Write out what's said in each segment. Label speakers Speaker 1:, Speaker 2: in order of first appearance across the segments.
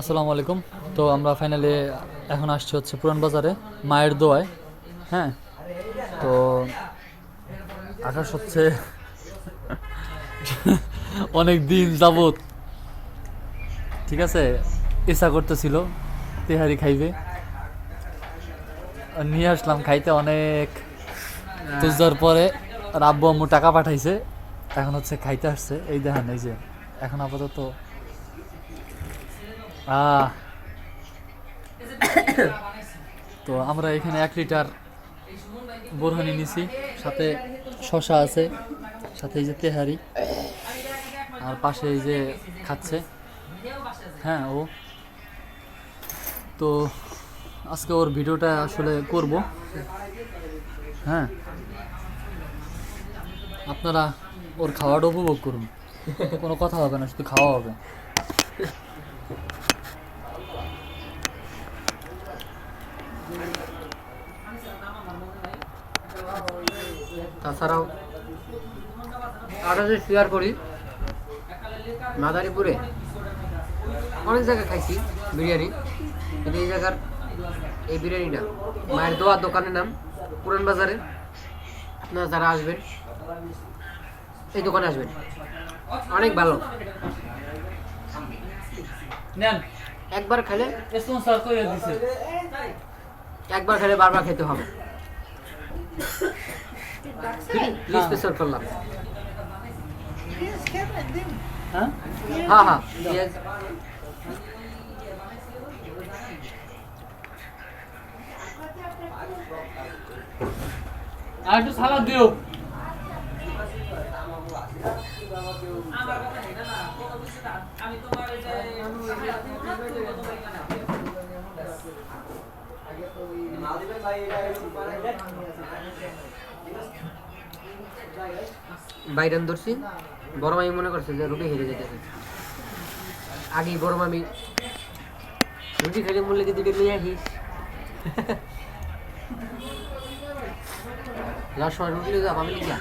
Speaker 1: আসসালামু আলাইকুম। তো আমরা ফাইনালি এখন আসছি হচ্ছে পুরান বাজারে, মায়ের দোয়ায়। হ্যাঁ? তো আকাশ হচ্ছে অনেক দিন যাবত ঠিক আছে, ইচ্ছা করতেছিল, তেহারি খাইবে। নিয়ে আসলাম খাইতে অনেক। তুজার পরে আর আব্বু আম্মু টাকা পাঠাইছে, এখন হচ্ছে খাইতে আসছে। এই দেখেন, এই যে, এখন আপাতত তো আমরা এখানে এক লিটার বোরহানি নিছি, সাথে শশা আছে, সাথে এই যে তেহারি, আর পাশে এই যে খাচ্ছে। হ্যাঁ ও। তো আজকে ওর ভিডিওটা আসলে করব। হ্যাঁ। আপনারা ওর খাওয়াটা উপভোগ করুন। কোনো কথা হবে না, শুধু খাওয়া হবে।
Speaker 2: তাছাড়াও আরও যদি শেয়ার করি মাদারীপুরে অনেক জায়গায় খাইছি বিরিয়ানি। কিন্তু এই জায়গার এই বিরিয়ানিটা মায়ের দোয়ার দোকানের নাম পুরান বাজারে। আপনারা যারা আসবেন এই দোকানে আসবেন। অনেক ভালো।
Speaker 1: নেন।
Speaker 2: একবার খেলে
Speaker 1: স্পন্সর করে দিছে।
Speaker 2: একবার খেলে বারবার খেতে হবে। স্পেশাল করলাম
Speaker 1: হ্যাঁ
Speaker 2: হ্যাঁ হ্যাঁ
Speaker 1: আর একটু সালাদ দিও
Speaker 2: বাইরান ধরছি। বড় মামি মনে করছে যে রুটি হেরে যেতেছে। আগে বড় মামি রুটি খেলে মূল্য দুটো নিয়ে আসিস? লাস্ট সময় রুটি যা, মামি লিখা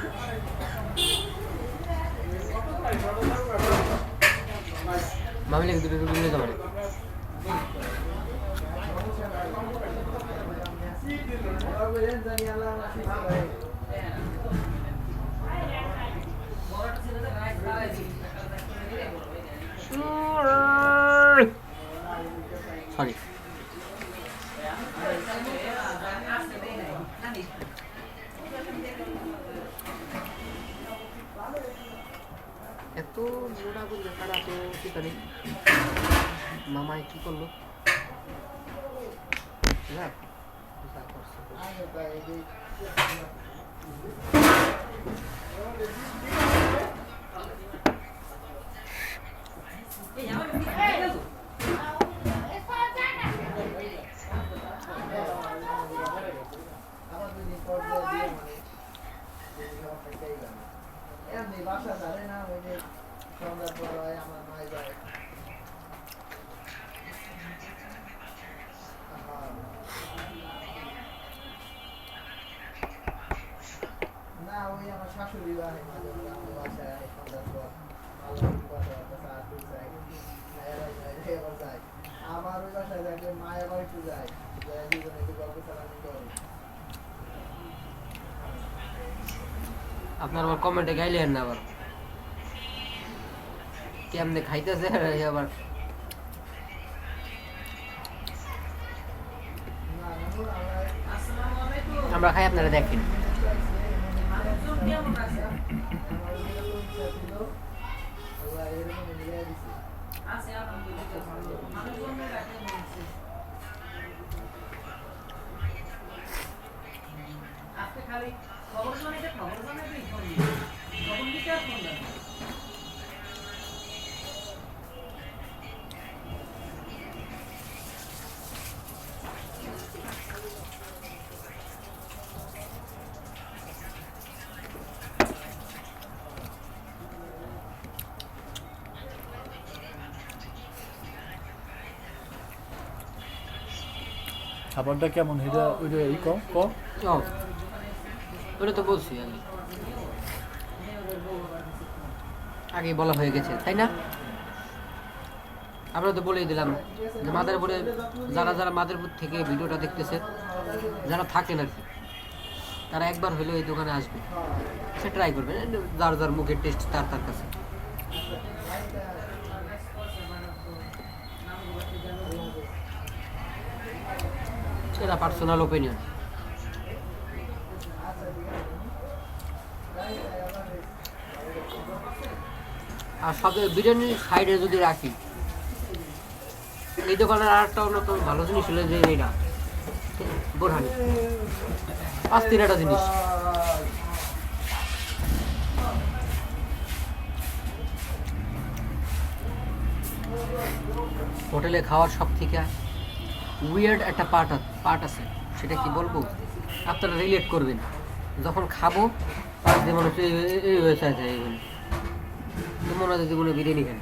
Speaker 2: মামি লিখে দুটো রুটি নিয়ে সরি এত মোটা করে লেখাটা তো ঠিক নেই মামায় কি করল? যাক, যা করছে।
Speaker 3: Yeah.
Speaker 2: আপনার আবার কমেন্টে গাইলেন না আবার। কেমনে খাইতেছে আবার?
Speaker 3: আমরা
Speaker 2: খাই আপনারা দেখেন।
Speaker 3: আমার যেরকম ইচ্ছা ছিল আল্লাহ এরকম মিলিয়ে দিছে
Speaker 1: খাবারটা কেমন? এটা, ওইটা এই কম কম?
Speaker 2: ওটা তো বলছি আমি। আগে বলা হয়ে গেছে, তাই না? আমরা তো বলেই দিলাম যে মাদারপুরে যারা যারা মাদারপুর থেকে ভিডিওটা দেখতেছে, যারা থাকেন আর কি, তারা একবার হলেও এই দোকানে আসবে। সে ট্রাই করবে, যার যার মুখের টেস্ট তার তার কাছে। এটা পার্সোনাল ওপিনিয়ন আর সব বিরিয়ানির সাইডে যদি রাখি, এই দোকানের আর একটা অন্যতম ভালো জিনিস হলো যে এইটা বোরহানি। তিন একটা জিনিস। হোটেলে খাওয়ার সব থেকে উইয়ার্ড একটা পার্ট পার্ট আছে। সেটা কি বলব? আপনারা রিলেট করবেন। যখন খাব আর যে মনে হচ্ছে এই- হয়েছে আছে এইগুলো তো মনে হচ্ছে জীবনে বিরিয়ানি খান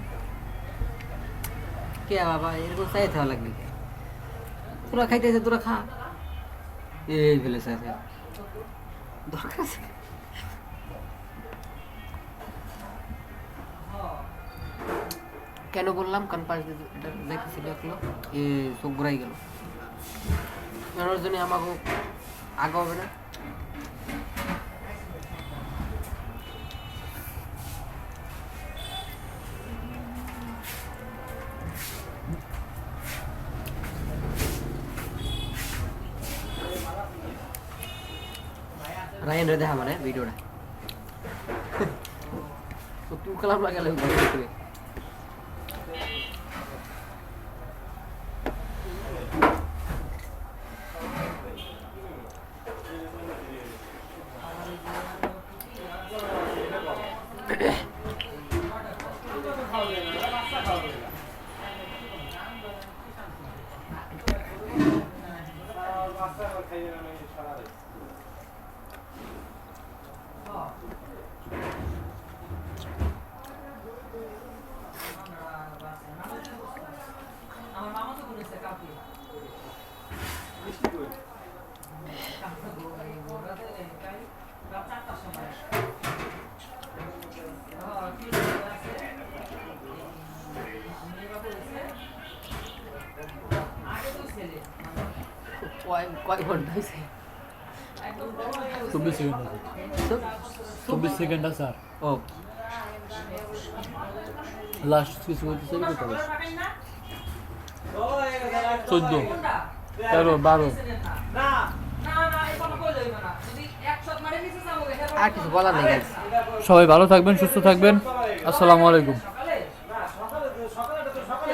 Speaker 2: কে বাবা, এরকম চাই থাকা লাগবে? তোরা খাইতেছে তোরা খা। এই ফেলেছে আছে দরকার আছে? কেন বললাম? কারণ পাশ দিয়ে দেখতেছি দেখল এ চোখ ঘুরাই গেল। ওর জন্য আমাকে আগা হবে না। রায়ন রে দেখা মানে ভিডিওটা তো তুই কালাম লাগালে 살려면 하나가 있어. কয় কয় ঘণ্টা হয়েছে
Speaker 1: চব্বিশ সেকেন্ড আছে চব্বিশ সেকেন্ড আছে আর
Speaker 2: ও
Speaker 1: লাস্ট কিছু কত চোদ্দ তেরো বারো
Speaker 2: আর কিছু বলার নেই
Speaker 1: সবাই ভালো থাকবেন সুস্থ থাকবেন আসসালামু আলাইকুম